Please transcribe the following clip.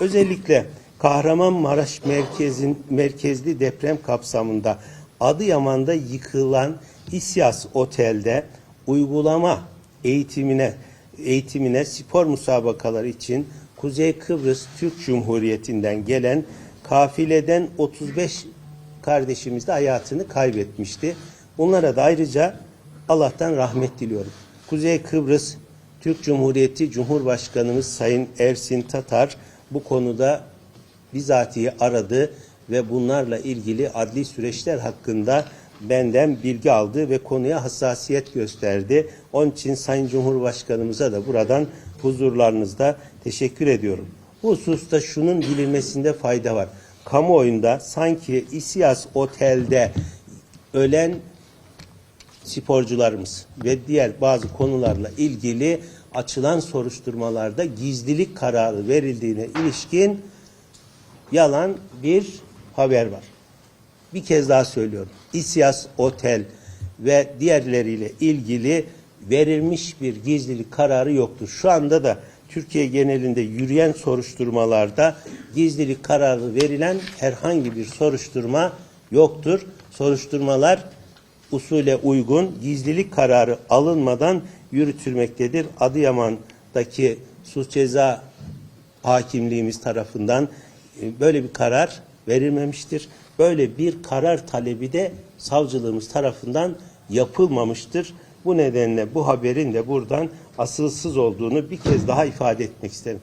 Özellikle Kahramanmaraş merkezin merkezli deprem kapsamında Adıyaman'da yıkılan İSYAS Otel'de uygulama eğitimine eğitimine spor musabakaları için Kuzey Kıbrıs Türk Cumhuriyeti'nden gelen kafileden 35 kardeşimiz de hayatını kaybetmişti. Bunlara da ayrıca Allah'tan rahmet diliyorum. Kuzey Kıbrıs Türk Cumhuriyeti Cumhurbaşkanımız Sayın Ersin Tatar bu konuda bizatihi aradı ve bunlarla ilgili adli süreçler hakkında benden bilgi aldı ve konuya hassasiyet gösterdi. Onun için Sayın Cumhurbaşkanımıza da buradan huzurlarınızda teşekkür ediyorum. Bu hususta şunun bilinmesinde fayda var. Kamuoyunda sanki İSİAS Otel'de ölen sporcularımız ve diğer bazı konularla ilgili açılan soruşturmalarda gizlilik kararı verildiğine ilişkin yalan bir haber var. Bir kez daha söylüyorum. İSİAS Otel ve diğerleriyle ilgili verilmiş bir gizlilik kararı yoktur. Şu anda da Türkiye genelinde yürüyen soruşturmalarda gizlilik kararı verilen herhangi bir soruşturma yoktur. Soruşturmalar usule uygun gizlilik kararı alınmadan yürütülmektedir. Adıyaman'daki suç ceza hakimliğimiz tarafından e, böyle bir karar verilmemiştir. Böyle bir karar talebi de savcılığımız tarafından yapılmamıştır. Bu nedenle bu haberin de buradan asılsız olduğunu bir kez daha ifade etmek isterim.